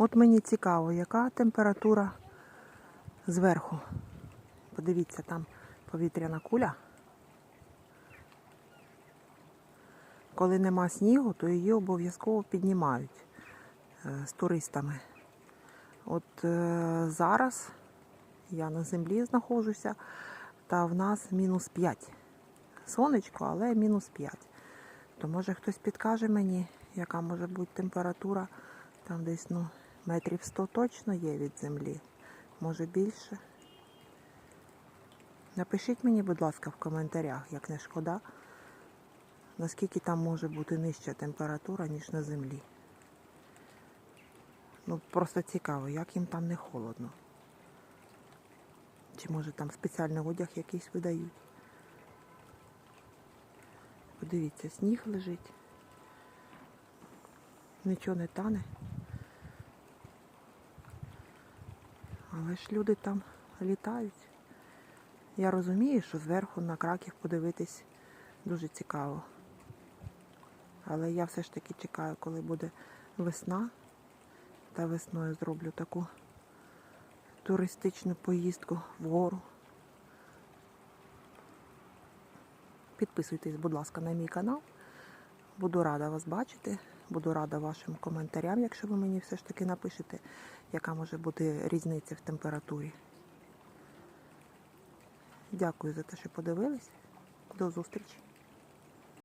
От мені цікаво, яка температура зверху. Подивіться, там повітряна куля. Коли нема снігу, то її обов'язково піднімають е, з туристами. От е, зараз я на землі знаходжуся, та в нас мінус 5. Сонечко, але мінус 5. То може хтось підкаже мені, яка може бути температура. Там десь ну, метрів 100 точно є від землі. Може більше. Напишіть мені, будь ласка, в коментарях, як не шкода, наскільки там може бути нижча температура, ніж на землі. Ну, просто цікаво, як їм там не холодно. Чи може там спеціальний одяг якийсь видають. Подивіться, сніг лежить. Нічого не тане. Але ж люди там літають. Я розумію, що зверху на краків подивитись дуже цікаво. Але я все ж таки чекаю, коли буде весна. Та весною зроблю таку туристичну поїздку вгору. Підписуйтесь, будь ласка, на мій канал. Буду рада вас бачити. Буду рада вашим коментарям, якщо ви мені все ж таки напишете, яка може бути різниця в температурі. Дякую за те, що подивились. До зустрічі!